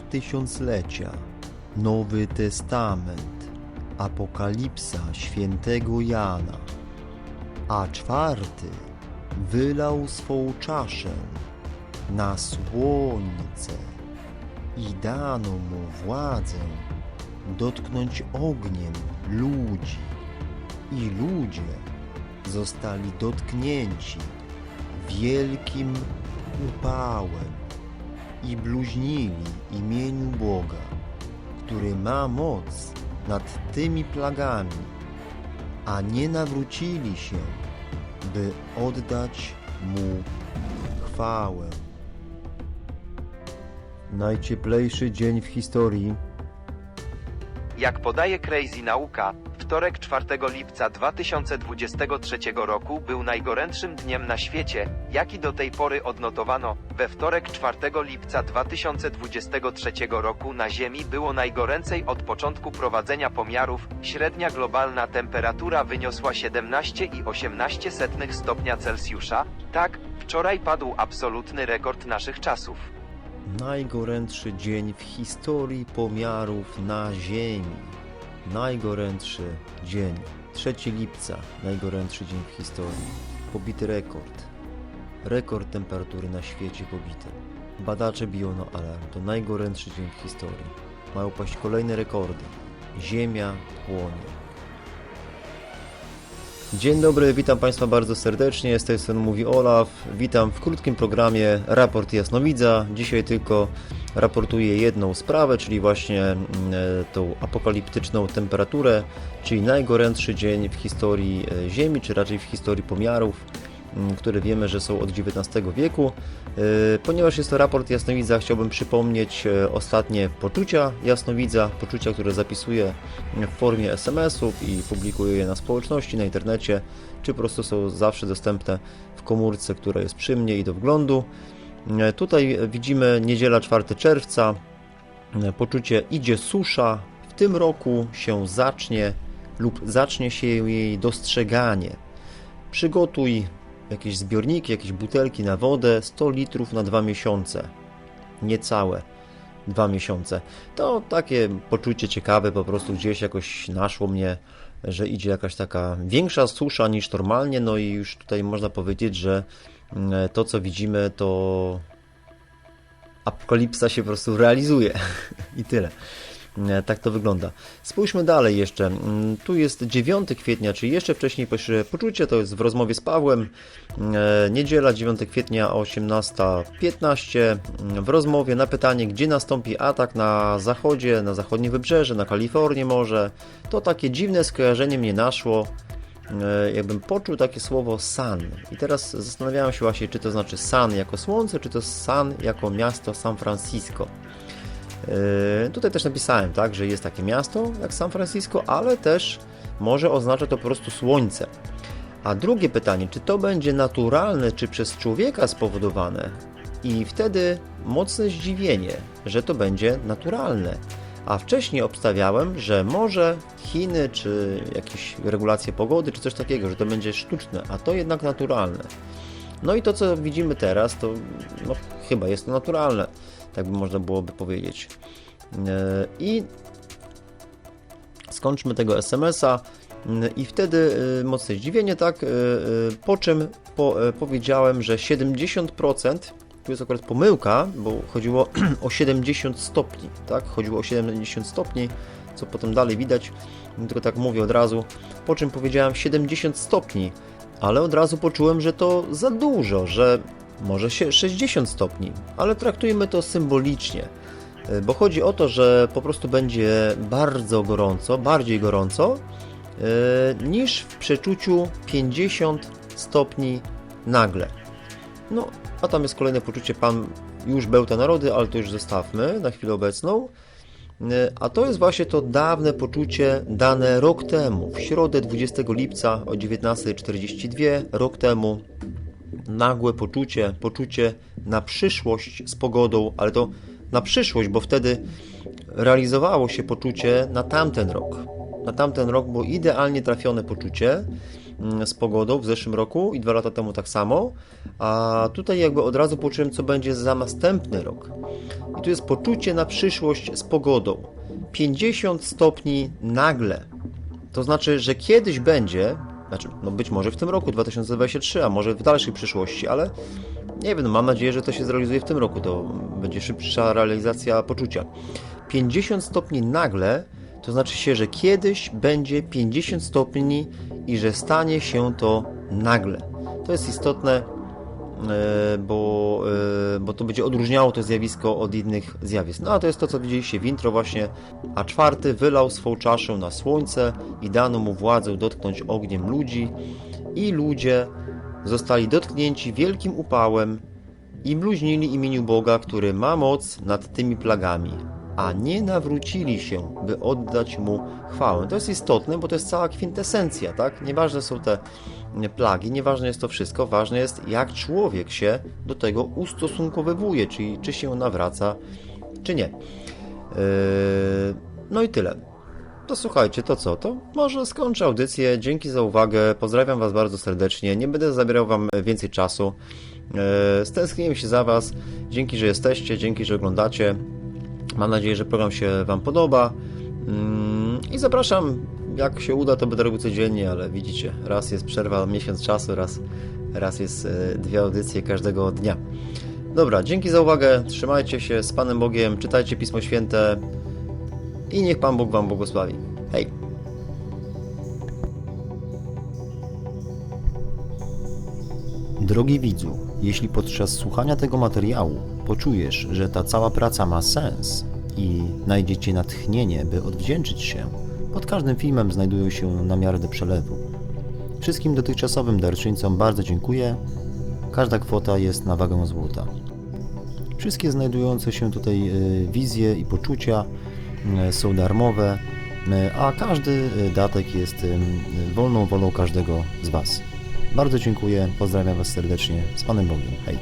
Tysiąclecia, Nowy Testament, Apokalipsa Świętego Jana, a czwarty wylał swą czaszę na słońce i dano mu władzę dotknąć ogniem ludzi. I ludzie zostali dotknięci wielkim upałem i bluźnili imieniu Boga, który ma moc nad tymi plagami, a nie nawrócili się, by oddać Mu chwałę. Najcieplejszy dzień w historii Jak podaje Crazy Nauka, wtorek 4 lipca 2023 roku był najgorętszym dniem na świecie, jaki do tej pory odnotowano. We wtorek 4 lipca 2023 roku na Ziemi było najgoręcej od początku prowadzenia pomiarów. Średnia globalna temperatura wyniosła 17,18 stopnia Celsjusza. Tak, wczoraj padł absolutny rekord naszych czasów. Najgorętszy dzień w historii pomiarów na Ziemi. Najgorętszy dzień. 3 lipca. Najgorętszy dzień w historii. Pobity rekord. Rekord temperatury na świecie pobity. Badacze biją na alarm. To najgorętszy dzień w historii. Mają paść kolejne rekordy. Ziemia płonie. Dzień dobry, witam Państwa bardzo serdecznie. Z tej strony mówi Olaf. Witam w krótkim programie Raport Jasnowidza. Dzisiaj tylko raportuję jedną sprawę, czyli właśnie mm, e, tą apokaliptyczną temperaturę, czyli najgorętszy dzień w historii e, Ziemi, czy raczej w historii pomiarów, które wiemy, że są od XIX wieku. E, Ponieważ jest to raport Jasnowidza, chciałbym przypomnieć e, ostatnie poczucia Jasnowidza, poczucia, które zapisuję w formie SMS-ów i publikuję je na społeczności, na internecie, czy po prostu są zawsze dostępne w komórce, która jest przy mnie i do wglądu. E, Tutaj widzimy niedziela 4 czerwca, poczucie idzie susza, w tym roku się zacznie lub zacznie się jej dostrzeganie. Przygotuj jakieś zbiorniki, jakieś butelki na wodę, 100 litrów na dwa miesiące. Niecałe dwa miesiące. To takie poczucie ciekawe, po prostu gdzieś jakoś naszło mnie, że idzie jakaś taka większa susza niż normalnie, no i już tutaj można powiedzieć, że mm, to co widzimy to apokalipsa się po prostu realizuje i tyle. E, Tak to wygląda. Spójrzmy dalej jeszcze. Mm, Tu jest 9 kwietnia, czyli jeszcze wcześniej poczucie, to jest w rozmowie z Pawłem. E, Niedziela 9 kwietnia o 18.15. Mm, W rozmowie na pytanie, gdzie nastąpi atak na zachodzie, na zachodnie wybrzeże, na Kalifornię może. To takie dziwne skojarzenie mnie naszło. E, Jakbym poczuł takie słowo San. I teraz zastanawiałem się właśnie, czy to znaczy San jako słońce, czy to San jako miasto San Francisco. Yy, Tutaj też napisałem, tak, że jest takie miasto jak San Francisco, ale też może oznacza to po prostu słońce. A drugie pytanie, czy to będzie naturalne, czy przez człowieka spowodowane? I wtedy mocne zdziwienie, że to będzie naturalne. A wcześniej obstawiałem, że może Chiny, czy jakieś regulacje pogody, czy coś takiego, że to będzie sztuczne, a to jednak naturalne. No i to, co widzimy teraz, to no, chyba jest to naturalne, tak by można byłoby powiedzieć. Yy, I skończmy tego SMS-a. Yy, I wtedy yy, mocne zdziwienie, tak? Po czym po, powiedziałem, że 70% tu jest akurat pomyłka, bo chodziło o 70 stopni, tak? Chodziło o 70 stopni, co potem dalej widać, tylko tak mówię od razu. Po czym powiedziałem 70 stopni, ale od razu poczułem, że to za dużo, że może się 60 stopni, ale traktujmy to symbolicznie, y, bo chodzi o to, że po prostu będzie bardzo gorąco, bardziej gorąco y, niż w przeczuciu 50 stopni nagle. No, a tam jest kolejne poczucie, pan już bełta narody, ale to już zostawmy na chwilę obecną. Y, A to jest właśnie to dawne poczucie dane rok temu, w środę 20 lipca o 19.42, rok temu. Nagłe poczucie, poczucie na przyszłość z pogodą, ale to na przyszłość, bo wtedy realizowało się poczucie na tamten rok. Na tamten rok było idealnie trafione poczucie. mm, z pogodą w zeszłym roku i dwa lata temu tak samo, a tutaj jakby od razu poczułem, co będzie za następny rok. I tu jest poczucie na przyszłość z pogodą. 50 stopni nagle. To znaczy, że kiedyś będzie, znaczy, no być może w tym roku 2023, a może w dalszej przyszłości, ale nie wiem, no mam nadzieję, że to się zrealizuje w tym roku. To będzie szybsza realizacja poczucia. 50 stopni nagle to znaczy się, że kiedyś będzie 50 stopni i że stanie się to nagle. To jest istotne, bo, e, bo to będzie odróżniało to zjawisko od innych zjawisk. No a to jest to, co widzieliście w intro właśnie. A czwarty wylał swą czaszę na słońce i dano mu władzę dotknąć ogniem ludzi i ludzie zostali dotknięci wielkim upałem i bluźnili imieniu Boga, który ma moc nad tymi plagami, a nie nawrócili się, by oddać Mu chwałę. To jest istotne, bo to jest cała kwintesencja, tak? Nieważne są te plagi, nieważne jest to wszystko, ważne jest jak człowiek się do tego ustosunkowywuje, czyli czy się nawraca, czy nie. Yy, No i tyle. To słuchajcie, to co? To może skończę audycję. Dzięki za uwagę. Pozdrawiam Was bardzo serdecznie. Nie będę zabierał Wam więcej czasu. E, Stęskniłem się za Was. Dzięki, że jesteście, dzięki, że oglądacie. Mam nadzieję, że program się Wam podoba. Mm, I zapraszam, jak się uda, to będę robił codziennie, ale widzicie, raz jest przerwa miesiąc czasu, raz, raz jest e, dwie audycje każdego dnia. Dobra, dzięki za uwagę. Trzymajcie się z Panem Bogiem, czytajcie Pismo Święte i niech Pan Bóg Wam błogosławi. Hej! Drogi widzu, jeśli podczas słuchania tego materiału poczujesz, że ta cała praca ma sens i znajdziecie natchnienie, by odwdzięczyć się, pod każdym filmem znajdują się namiary przelewu. Wszystkim dotychczasowym darczyńcom bardzo dziękuję. Każda kwota jest na wagę złota. Wszystkie znajdujące się tutaj e, wizje i poczucia e, są darmowe, e, a każdy datek jest wolną wolą każdego z Was. Bardzo dziękuję, pozdrawiam Was serdecznie. Z Panem Bogiem. Hej.